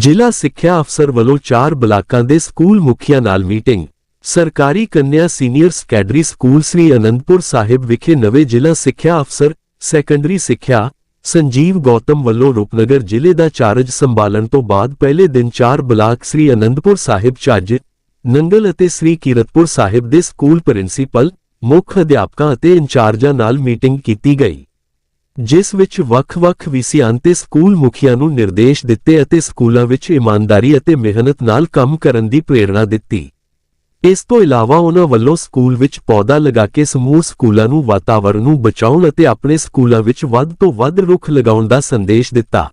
ਜ਼ਿਲ੍ਹਾ ਸਿੱਖਿਆ ਅਫਸਰ ਵੱਲੋਂ ਚਾਰ ਬਲਾਕਾਂ ਦੇ ਸਕੂਲ ਮੁਖੀਆਂ ਨਾਲ ਮੀਟਿੰਗ। ਸਰਕਾਰੀ ਕੰਨਿਆ senior secondary school Sri Anandpur Sahib ਵਿਖੇ ਨਵੇਂ ਜ਼ਿਲ੍ਹਾ ਸਿੱਖਿਆ ਅਫਸਰ, ਸੈਕੰਡਰੀ ਸਿੱਖਿਆ, ਸੰਜੀਵ ਗੌਤਮ ਵੱਲੋਂ ਰੂਪਨਗਰ ਜ਼ਿਲ੍ਹੇ ਦਾ ਚਾਰਜ ਸੰਭਾਲਣ ਤੋਂ ਬਾਅਦ ਪਹਿਲੇ ਦਿਨ ਚਾਰ ਬਲਾਕ ਸ੍ਰੀ ਅਨੰਦਪੁਰ ਸਾਹਿਬ ਚੱਜ, ਨੰਗਲ ਅਤੇ ਸ੍ਰੀ ਕੀਰਤਪੁਰ ਸਾਹਿਬ ਦੇ ਸਕੂਲ ਪ੍ਰਿੰਸੀਪਲ, ਮੁੱਖ ਅਧਿਆਪਕਾਂ ਅਤੇ ਇੰਚਾਰਜਾਂ ਨਾਲ ਮੀਟਿੰਗ ਕੀਤੀ ਗਈ। ਜਿਸ ਵਿੱਚ ਵੱਖ-ਵੱਖ ਵਿਸ਼ਿਆਂ ਤੇ ਸਕੂਲ ਮੁਖੀਆਂ ਨੂੰ ਨਿਰਦੇਸ਼ ਦਿੱਤੇ ਅਤੇ ਸਕੂਲਾਂ ਵਿੱਚ ਇਮਾਨਦਾਰੀ ਅਤੇ ਮਿਹਨਤ ਨਾਲ ਕੰਮ ਕਰਨ ਦੀ ਪ੍ਰੇਰਣਾ ਦਿੱਤੀ। ਇਸ ਤੋਂ ਇਲਾਵਾ ਉਹਨਾਂ ਵੱਲੋਂ ਸਕੂਲ ਵਿੱਚ ਪੌਦਾ ਲਗਾ ਕੇ ਸਮੂਹ ਸਕੂਲਾਂ ਨੂੰ ਵਾਤਾਵਰਣ ਨੂੰ ਬਚਾਉਣ ਅਤੇ ਆਪਣੇ ਸਕੂਲਾਂ ਵਿੱਚ ਵੱਧ ਤੋਂ ਵੱਧ ਰੁੱਖ ਲਗਾਉਣ ਦਾ ਸੰਦੇਸ਼ ਦਿੱਤਾ।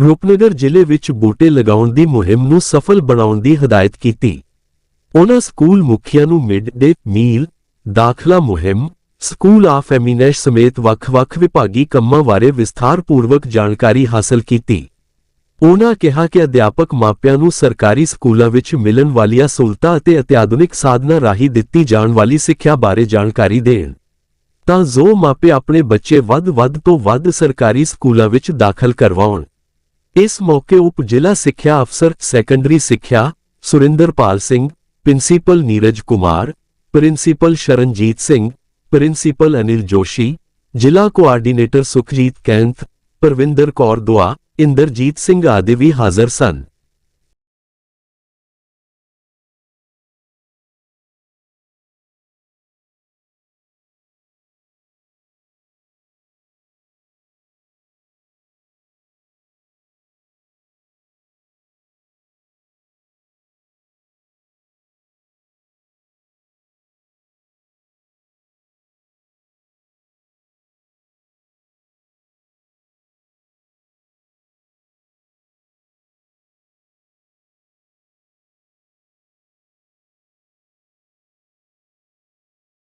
ਰੂਪਨਗਰ ਜ਼ਿਲ੍ਹੇ ਵਿੱਚ ਬੂਟੇ ਲਗਾਉਣ ਦੀ ਮੁਹਿੰਮ ਨੂੰ ਸਫਲ ਬਣਾਉਣ ਦੀ ਹਦਾਇਤ ਕੀਤੀ। ਉਹਨਾਂ ਸਕੂਲ ਮੁਖੀਆਂ ਨੂੰ ਮਿਡ ਡੇ ਮੀਲ, ਦਾਖਲਾ ਮੁਹਿੰਮ ਸਕੂਲ ਆਫ ਐਮੀਨੈਸ਼ ਸਮੇਤ ਵੱਖ-ਵੱਖ ਵਿਭਾਗੀ ਕੰਮਾਂ ਬਾਰੇ ਵਿਸਥਾਰਪੂਰਵਕ ਜਾਣਕਾਰੀ ਹਾਸਲ ਕੀਤੀ। ਉਹਨਾਂ ਕਿਹਾ ਕਿ ਅਧਿਆਪਕ ਮਾਪਿਆਂ ਨੂੰ ਸਰਕਾਰੀ ਸਕੂਲਾਂ ਵਿੱਚ ਮਿਲਣ ਵਾਲੀਆਂ ਸਹੂਲਤਾਂ ਅਤੇ ਅਤਿਆਧੁਨਿਕ ਸਾਧਨਾਂ ਰਾਹੀਂ ਦਿੱਤੀ ਜਾਣ ਵਾਲੀ ਸਿੱਖਿਆ ਬਾਰੇ ਜਾਣਕਾਰੀ ਦੇਣ। ਤਾਂ ਜੋ ਮਾਪੇ ਆਪਣੇ ਬੱਚੇ ਵੱਧ-ਵੱਧ ਤੋਂ ਵੱਧ ਸਰਕਾਰੀ ਸਕੂਲਾਂ ਵਿੱਚ ਦਾਖਲ ਕਰਵਾਉਣ। ਇਸ ਮੌਕੇ ਉਪ ਜ਼ਿਲ੍ਹਾ ਸਿੱਖਿਆ ਅਫਸਰ ਸੈਕੰਡਰੀ ਸਿੱਖਿਆ Surinderpal Singh, principal Neeraj Kumar, principal Sharanjit Singh principal Anil Joshi, ਜ਼ਿਲ੍ਹਾ ਕੋਆਰਡੀਨੇਟਰ ਸੁਖਜੀਤ ਕੈਂਥ, ਪਰਵਿੰਦਰ ਕੌਰ ਦੁਆ, ਇੰਦਰਜੀਤ ਸਿੰਘ ਆਦਿ ਵੀ ਹਾਜ਼ਰ ਸਨ।